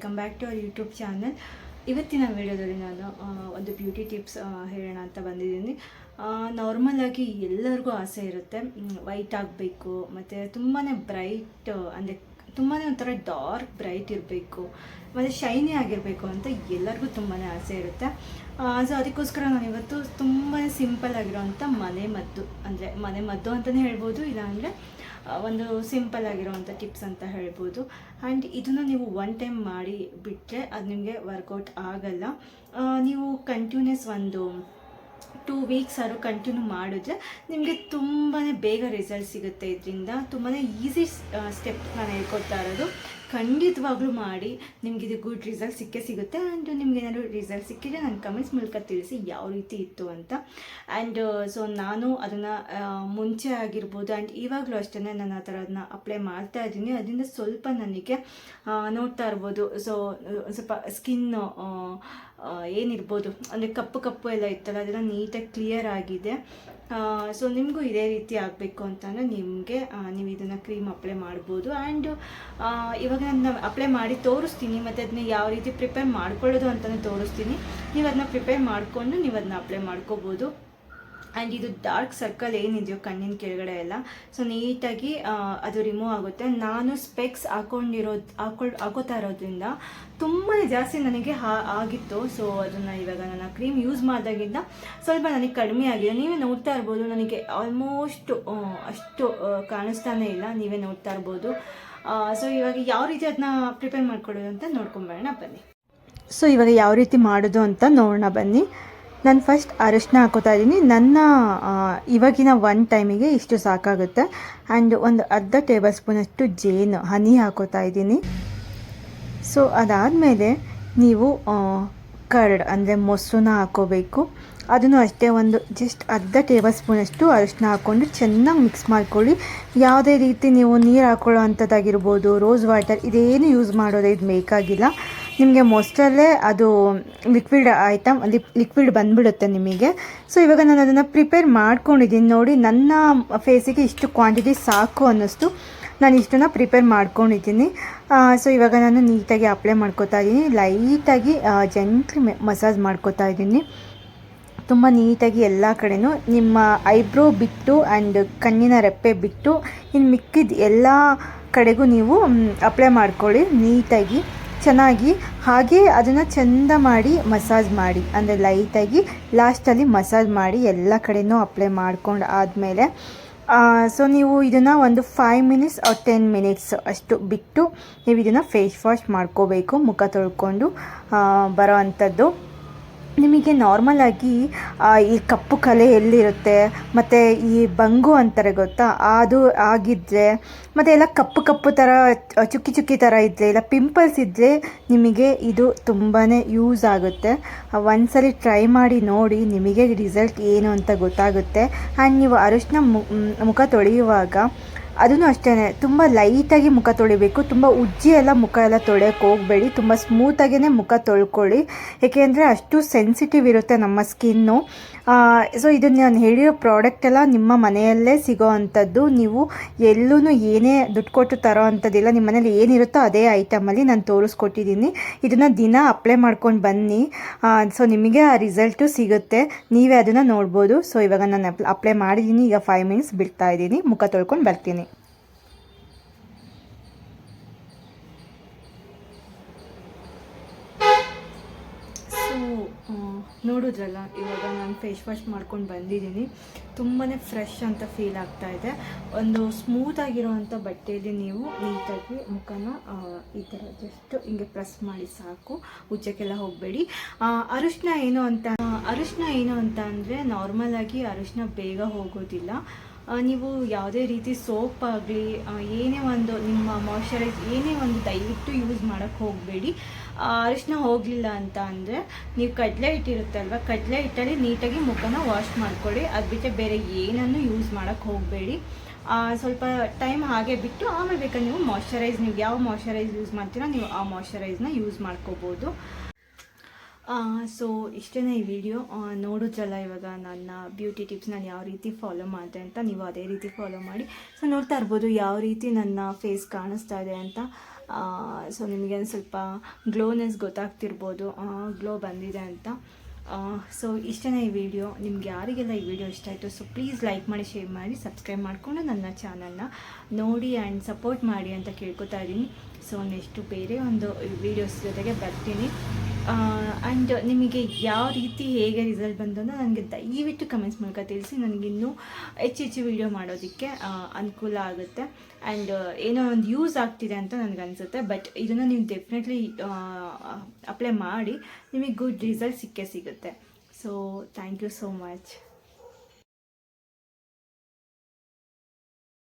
Welcome back to our YouTube channel ಇವತ್ತಿನ ವಿಡಿಯೋದಲ್ಲಿ ನಾನು ಒಂದು ಬ್ಯೂಟಿ ಟಿಪ್ಸ್ ಹೇಳೋಣ ಅಂತ ಬಂದಿದ್ದೀನಿ. ನಾರ್ಮಲಾಗಿ ಎಲ್ಲರಿಗೂ ಆಸೆ ಇರುತ್ತೆ. ವೈಟ್ ಆಗಬೇಕು, ಮತ್ತು ತುಂಬಾ ಬ್ರೈಟ್ ಅಂದರೆ ತುಂಬಾ ಒಂಥರ ಡಾರ್ಕ್ ಬ್ರೈಟ್ ಇರಬೇಕು, ಮತ್ತು ಶೈನಿ ಆಗಿರಬೇಕು ಅಂತ ಎಲ್ಲರಿಗೂ ತುಂಬಾ ಆಸೆ ಇರುತ್ತೆ. ಸೊ ಅದಕ್ಕೋಸ್ಕರ ನಾನು ಇವತ್ತು ತುಂಬ ಸಿಂಪಲ್ ಆಗಿರೋವಂಥ ಮನೆ ಮದ್ದು, ಅಂದರೆ ಮನೆ ಮದ್ದು ಅಂತಲೇ ಹೇಳ್ಬೋದು ಇಲ್ಲಾಂದರೆ ಒಂದು ಸಿಂಪಲ್ ಆಗಿರೋವಂಥ ಟಿಪ್ಸ್ ಅಂತ ಹೇಳ್ಬೋದು. ಆ್ಯಂಡ್ ಇದನ್ನು ನೀವು ಒನ್ ಟೈಮ್ ಮಾಡಿ ಬಿಟ್ಟರೆ ಅದು ನಿಮಗೆ ವರ್ಕೌಟ್ ಆಗಲ್ಲ. ನೀವು ಕಂಟಿನ್ಯೂಸ್ ಒಂದು ಟೂ ವೀಕ್ಸ್ ಆದರೂ ಕಂಟಿನ್ಯೂ ಮಾಡಿದ್ರೆ ನಿಮಗೆ ತುಂಬಾ ಬೇಗ ರಿಸಲ್ಟ್ ಸಿಗುತ್ತೆ ಇದರಿಂದ. ತುಂಬಾ ಈಸಿ ಸ್ಟೆಪ್ ನಾನು ಹೇಳ್ಕೊಡ್ತಾ ಇರೋದು. ಖಂಡಿತವಾಗ್ಲೂ ಮಾಡಿ. ನಿಮ್ಗೆ ಇದು ಗುಡ್ ರಿಸಲ್ಟ್ ಸಿಕ್ಕೇ ಸಿಗುತ್ತೆ. ಆ್ಯಂಡ್ ನಿಮ್ಗೆ ಏನಾದರೂ ರಿಸಲ್ಟ್ ಸಿಕ್ಕಿದ್ರೆ ನನ್ನ ಕಮೆಂಟ್ಸ್ ಮೂಲಕ ತಿಳಿಸಿ ಯಾವ ರೀತಿ ಇತ್ತು ಅಂತ. ಆ್ಯಂಡ್ ಸೊ ನಾನು ಅದನ್ನು ಮುಂಚೆ ಆಗಿರ್ಬೋದು. ಆ್ಯಂಡ್ ಇವಾಗಲೂ ಅಷ್ಟೇ ನಾನು ಆ ಥರ ಅದನ್ನ ಅಪ್ಲೈ ಮಾಡ್ತಾ ಇದ್ದೀನಿ. ಅದರಿಂದ ಸ್ವಲ್ಪ ನನಗೆ ನೋಡ್ತಾ ಇರ್ಬೋದು. ಸೊ ಸ್ವಲ್ಪ ಸ್ಕಿನ್ ಏನಿರ್ಬೋದು? ಅಂದರೆ ಕಪ್ಪು ಕಪ್ಪು ಎಲ್ಲ ಇತ್ತಲ್ಲ, ಅದೆಲ್ಲ ನೀಟಾಗಿ ಕ್ಲಿಯರ್ ಆಗಿದೆ. ಸೊ ನಿಮಗೂ ಇದೇ ರೀತಿ ಆಗಬೇಕು ಅಂತಂದರೆ ನಿಮಗೆ ನೀವು ಇದನ್ನು ಕ್ರೀಮ್ ಅಪ್ಲೈ ಮಾಡ್ಬೋದು. ಆ್ಯಂಡ್ ಇವಾಗ ನಾನು ಅಪ್ಲೈ ಮಾಡಿ ತೋರಿಸ್ತೀನಿ, ಮತ್ತು ಅದನ್ನ ಯಾವ ರೀತಿ ಪ್ರಿಪೇರ್ ಮಾಡ್ಕೊಳ್ಳೋದು ಅಂತಲೇ ತೋರಿಸ್ತೀನಿ. ನೀವು ಅದನ್ನ ಪ್ರಿಪೇರ್ ಮಾಡಿಕೊಂಡು ನೀವು ಅದನ್ನ ಅಪ್ಲೈ ಮಾಡ್ಕೋಬೋದು. ಆ್ಯಂಡ್ ಇದು ಡಾರ್ಕ್ ಸರ್ಕಲ್ ಏನಿದೆಯೋ ಕಣ್ಣಿನ ಕೆಳಗಡೆ ಎಲ್ಲ. ಸೊ ನೀಟಾಗಿ ಅದು ರಿಮೂವ್ ಆಗುತ್ತೆ. ನಾನು ಸ್ಪೆಕ್ಸ್ ಹಾಕೊಂಡಿರೋದು ಹಾಕೊಂಡು ಹಾಕೋತಾ ಇರೋದ್ರಿಂದ ತುಂಬಾ ಜಾಸ್ತಿ ನನಗೆ ಹಾ, ಆಗಿತ್ತು. ಸೊ ಅದನ್ನು ಇವಾಗ ನನ್ನ ಕ್ರೀಮ್ ಯೂಸ್ ಮಾಡಿದಾಗಿಂದ ಸ್ವಲ್ಪ ನನಗೆ ಕಡಿಮೆ ಆಗಿದೆ. ನೀವೇ ನೋಡ್ತಾ ಇರ್ಬೋದು, ನನಗೆ ಆಲ್ಮೋಸ್ಟ್ ಅಷ್ಟು ಕಾಣಿಸ್ತಾನೇ ಇಲ್ಲ. ನೀವೇ ನೋಡ್ತಾ ಇರ್ಬೋದು. ಸೊ ಇವಾಗ ಯಾವ ರೀತಿ ಅದನ್ನ ಪ್ರಿಪೇರ್ ಮಾಡ್ಕೊಳ್ಳೋದು ಅಂತ ನೋಡ್ಕೊಂಬರೋಣ ಬನ್ನಿ. ಸೊ ಇವಾಗ ಯಾವ ರೀತಿ ಮಾಡೋದು ಅಂತ ನೋಡೋಣ. ಬನ್ನಿ. ನಾನು ಫಸ್ಟ್ ಅರಶಿನ ಹಾಕೋತಾ ಇದ್ದೀನಿ. ನನ್ನ ಇವಾಗಿನ ಒನ್ ಟೈಮಿಗೆ ಇಷ್ಟು ಸಾಕಾಗುತ್ತೆ. ಆ್ಯಂಡ್ ಒಂದು ಅರ್ಧ ಟೇಬಲ್ ಸ್ಪೂನಷ್ಟು ಜೇನು, ಹನಿ ಹಾಕೋತಾ ಇದ್ದೀನಿ. ಸೊ ಅದಾದಮೇಲೆ ನೀವು ಕರ್ಡ್ ಅಂದರೆ ಮೊಸರನ್ನ ಹಾಕೋಬೇಕು. ಅದನ್ನು ಅಷ್ಟೇ ಒಂದು ಜಸ್ಟ್ ಅರ್ಧ ಟೇಬಲ್ ಸ್ಪೂನಷ್ಟು ಅರಶಿನ ಹಾಕ್ಕೊಂಡು ಚೆನ್ನಾಗಿ ಮಿಕ್ಸ್ ಮಾಡ್ಕೊಳ್ಳಿ. ಯಾವುದೇ ರೀತಿ ನೀವು ನೀರು ಹಾಕೊಳ್ಳೋ ಅಂಥದ್ದಾಗಿರ್ಬೋದು ರೋಸ್ ವಾಟರ್ ಇದೇನು ಯೂಸ್ ಮಾಡೋದು ಇದು ಬೇಕಾಗಿಲ್ಲ ನಿಮಗೆ ಮೋಸ್ಟಲ್ಲೇ ಅದು ಲಿಕ್ವಿಡ್ ಆಯಿತಾ ಲಿಕ್ವಿಡ್ ಬಂದುಬಿಡುತ್ತೆ ನಿಮಗೆ. ಸೊ ಇವಾಗ ನಾನು ಅದನ್ನು ಪ್ರಿಪೇರ್ ಮಾಡ್ಕೊಂಡಿದ್ದೀನಿ. ನೋಡಿ, ನನ್ನ ಫೇಸಿಗೆ ಇಷ್ಟು ಕ್ವಾಂಟಿಟಿ ಸಾಕು ಅನ್ನಿಸ್ತು. ನಾನು ಇಷ್ಟನ್ನು ಪ್ರಿಪೇರ್ ಮಾಡ್ಕೊಂಡಿದ್ದೀನಿ. ಸೊ ಇವಾಗ ನಾನು ನೀಟಾಗಿ ಅಪ್ಲೈ ಮಾಡ್ಕೋತಾ ಇದ್ದೀನಿ. ಲೈಟಾಗಿ ಜೆಂಟ್ಲಿ ಮಸಾಜ್ ಮಾಡ್ಕೋತಾ ಇದ್ದೀನಿ. ತುಂಬ ನೀಟಾಗಿ ಎಲ್ಲ ಕಡೆನೂ ನಿಮ್ಮ ಐಬ್ರೋ ಬಿಟ್ಟು ಆ್ಯಂಡ್ ಕಣ್ಣಿನ ರೆಪ್ಪೆ ಬಿಟ್ಟು ಇನ್ನು ಮಿಕ್ಕಿದ ಎಲ್ಲ ಕಡೆಗೂ ನೀವು ಅಪ್ಲೈ ಮಾಡ್ಕೊಳ್ಳಿ ನೀಟಾಗಿ. ಚೆನ್ನಾಗಿ ಹಾಗೆ ಅದನ್ನು ಚೆಂದ ಮಾಡಿ ಮಸಾಜ್ ಮಾಡಿ. ಅಂದರೆ ಲೈಟಾಗಿ ಲಾಸ್ಟಲ್ಲಿ ಮಸಾಜ್ ಮಾಡಿ ಎಲ್ಲ ಕಡೆಯೂ ಅಪ್ಲೈ ಮಾಡ್ಕೊಂಡು ಆದಮೇಲೆ ಸೊ ನೀವು ಇದನ್ನು ಒಂದು five minutes or ten minutes ಅಷ್ಟು ಬಿಟ್ಟು ನೀವು ಇದನ್ನು ಫೇಸ್ ವಾಶ್ ಮಾಡ್ಕೋಬೇಕು, ಮುಖ ತೊಳ್ಕೊಂಡು ಬರೋ ಅಂಥದ್ದು. ನಿಮಗೆ ನಾರ್ಮಲ್ ಆಗಿ ಈ ಕಪ್ಪು ಕಲೆ ಎಲ್ಲಿರುತ್ತೆ? ಮತ್ತು ಈ ಬಂಗು ಅಂತಾರೆ ಗೊತ್ತಾ? ಅದು ಆಗಿದ್ದರೆ ಮತ್ತು ಎಲ್ಲ ಕಪ್ಪು ಕಪ್ಪು ಥರ ಚುಕ್ಕಿ ಚುಕ್ಕಿ ಥರ ಇದ್ದರೆ ಇಲ್ಲ ಪಿಂಪಲ್ಸ್ ಇದ್ದರೆ ನಿಮಗೆ ಇದು ತುಂಬಾ ಯೂಸ್ ಆಗುತ್ತೆ. ಒಂದ್ಸರಿ ಟ್ರೈ ಮಾಡಿ ನೋಡಿ ನಿಮಗೆ ರಿಸಲ್ಟ್ ಏನು ಅಂತ ಗೊತ್ತಾಗುತ್ತೆ. ಆ್ಯಂಡ್ ನೀವು ಅರಿಶಿನ ಮುಖ ತೊಳೆಯುವಾಗ ಅದನ್ನು ಅಷ್ಟೇ ತುಂಬ ಲೈಟಾಗಿ ಮುಖ ತೊಳಿಬೇಕು, ತುಂಬ ಉಜ್ಜಿ ಎಲ್ಲ ಮುಖ ಎಲ್ಲ ತೊಳೆಯೋಕ್ಕೆ ಹೋಗಬೇಡಿ, ತುಂಬ ಸ್ಮೂತಾಗೇ ಮುಖ ತೊಳ್ಕೊಳ್ಳಿ. ಏಕೆಂದರೆ ಅಷ್ಟು ಸೆನ್ಸಿಟಿವ್ ಇರುತ್ತೆ ನಮ್ಮ ಸ್ಕಿನ್ನು ಸೊ ಇದನ್ನು ನಾನು ಹೇಳಿರೋ ಪ್ರಾಡಕ್ಟ್ ಎಲ್ಲ ನಿಮ್ಮ ಮನೆಯಲ್ಲೇ ಸಿಗೋ ಅಂಥದ್ದು. ನೀವು ಎಲ್ಲೂ ಏನೇ ದುಡ್ಡು ಕೊಟ್ಟು ತರೋ ಅಂಥದ್ದಿಲ್ಲ, ನಿಮ್ಮ ಮನೇಲಿ ಏನಿರುತ್ತೋ ಅದೇ ಐಟಮಲ್ಲಿ ನಾನು ತೋರಿಸ್ಕೊಟ್ಟಿದ್ದೀನಿ. ಇದನ್ನು ದಿನ ಅಪ್ಲೈ ಮಾಡ್ಕೊಂಡು ಬನ್ನಿ. ಸೊ ನಿಮಗೆ ಆ ರಿಸಲ್ಟು ಸಿಗುತ್ತೆ. ನೀವೇ ಅದನ್ನು ನೋಡ್ಬೋದು. ಸೊ ಇವಾಗ ನಾನು ಅಪ್ಲೈ ಮಾಡಿದ್ದೀನಿ, ಈಗ ಫೈವ್ ಮಿನಿಟ್ಸ್ ಬಿಡ್ತಾ ಇದ್ದೀನಿ, ಮುಖ ತೊಳ್ಕೊಂಡು ಬರ್ತೀನಿ ಸೊ ನೋಡಿದ್ರಲ್ಲ? ಇವಾಗ ನಾನು ಫೇಸ್ ವಾಶ್ ಮಾಡ್ಕೊಂಡು ಬಂದಿದ್ದೀನಿ. ತುಂಬಾ ಫ್ರೆಶ್ ಅಂತ ಫೀಲ್ ಆಗ್ತಾ ಇದೆ. ಒಂದು ಸ್ಮೂತ್ ಆಗಿರೋವಂಥ ಬಟ್ಟೆಯಲ್ಲಿ ನೀವು ನೀಟಾಗಿ ಮುಖನ ಈ ಥರ ಜಸ್ಟ್ ಹಿಂಗೆ ಪ್ರೆಸ್ ಮಾಡಿ ಸಾಕು. ಉಜ್ಜಕ್ಕೆಲ್ಲ ಹೋಗಬೇಡಿ. ಅರಿಶಿನ ಏನು ಅಂತ ಅರಿಶಿನ ಏನು ಅಂತ ಅಂದರೆ ನಾರ್ಮಲ್ ಆಗಿ ಅರಿಶಿನ ಬೇಗ ಹೋಗೋದಿಲ್ಲ. ನೀವು ಯಾವುದೇ ರೀತಿ ಸೋಪ್ ಆಗಲಿ ಏನೇ ಒಂದು ನಿಮ್ಮ ಮಾಯ್ಶ್ಚರೈಸ್ ಏನೇ ಒಂದು ದಯವಿಟ್ಟು ಯೂಸ್ ಮಾಡೋಕ್ಕೆ ಹೋಗಬೇಡಿ. ಅರಿಶಿನ ಹೋಗಲಿಲ್ಲ ಅಂತ ಅಂದರೆ ನೀವು ಕಡಲೆ ಹಿಟ್ಟಿರುತ್ತಲ್ವ, ಕಡಲೆ ಹಿಟ್ಟಲ್ಲಿ ನೀಟಾಗಿ ಮುಖನ ವಾಶ್ ಮಾಡ್ಕೊಳ್ಳಿ ಅದು ಬಿಟ್ಟರೆ ಬೇರೆ ಏನನ್ನು ಯೂಸ್ ಮಾಡೋಕ್ಕೆ ಹೋಗಬೇಡಿ. ಸ್ವಲ್ಪ ಟೈಮ್ ಹಾಗೆ ಬಿಟ್ಟು ಆಮೇಲೆ ಬೇಕಾದ್ರೆ ನೀವು ಮಾಯ್ಶ್ಚರೈಸ್ ನೀವು ಯಾವ ಮಾಯ್ಶ್ಚರೈಸ್ ಯೂಸ್ ಮಾಡ್ತೀರೋ ನೀವು ಆ ಮಾಯ್ಶ್ಚರೈಸ್ನ ಯೂಸ್ ಮಾಡ್ಕೋಬೋದು. ಸೊ ಇಷ್ಟೇ ಈ ವಿಡಿಯೋ ನೋಡಿದ್ರಲ್ಲ ಇವಾಗ ನನ್ನ ಬ್ಯೂಟಿ ಟಿಪ್ಸ್ ನಾನು ಯಾವ ರೀತಿ ಫಾಲೋ ಮಾಡಿದೆ ಅಂತ ನೀವು ಅದೇ ರೀತಿ ಫಾಲೋ ಮಾಡಿ. ಸೊ ನೋಡ್ತಾ ಇರ್ಬೋದು ಯಾವ ರೀತಿ ನನ್ನ ಫೇಸ್ ಕಾಣಿಸ್ತಾ ಇದೆ ಅಂತ. ಸೊ ನಿಮಗೆ ಸ್ವಲ್ಪ ಗ್ಲೋನೆಸ್ ಗೊತ್ತಾಗ್ತಿರ್ಬೋದು ಗ್ಲೋ ಬಂದಿದೆ ಅಂತ. ಸೊ ಇಷ್ಟೇ ಈ ವಿಡಿಯೋ ನಿಮ್ಗೆ ಯಾರಿಗೆಲ್ಲ ಈ ವಿಡಿಯೋ ಇಷ್ಟ ಆಯಿತು ಸೊ ಪ್ಲೀಸ್ ಲೈಕ್ ಮಾಡಿ ಶೇರ್ ಮಾಡಿ ಸಬ್ಸ್ಕ್ರೈಬ್ ಮಾಡಿಕೊಂಡು ನನ್ನ ಚಾನಲ್ನ ನೋಡಿ ಆ್ಯಂಡ್ ಸಪೋರ್ಟ್ ಮಾಡಿ ಅಂತ ಕೇಳ್ಕೊತಾ ಇದ್ದೀನಿ. ಸೊ ನೆಕ್ಸ್ಟು ಬೇರೆ ಒಂದು ವೀಡಿಯೋಸ್ ಜೊತೆಗೆ ಬರ್ತೀನಿ. ಆ್ಯಂಡ್ ನಿಮಗೆ ಯಾವ ರೀತಿ ಹೇಗೆ ರಿಸಲ್ಟ್ ಅಂತ ನನಗೆ ದಯವಿಟ್ಟು ಕಮೆಂಟ್ಸ್ ಮೂಲಕ ತಿಳಿಸಿ. ನನಗಿನ್ನೂ ಹೆಚ್ಚು ಹೆಚ್ಚು ವೀಡಿಯೋ ಮಾಡೋದಕ್ಕೆ ಅನುಕೂಲ ಆಗುತ್ತೆ. ಆ್ಯಂಡ್ ಏನೋ ಒಂದು ಯೂಸ್ ಆಗ್ತಿದೆ ಅಂತ ನನಗೆ ಅನಿಸುತ್ತೆ. ಬಟ್ ಇದನ್ನು ನೀವು ಡೆಫಿನೆಟ್ಲಿ ಅಪ್ಲೈ ಮಾಡಿ, ನಿಮಗೆ ಗುಡ್ ರಿಸಲ್ಟ್ ಸಿಕ್ಕೇ ಸಿಗುತ್ತೆ. So thank you so much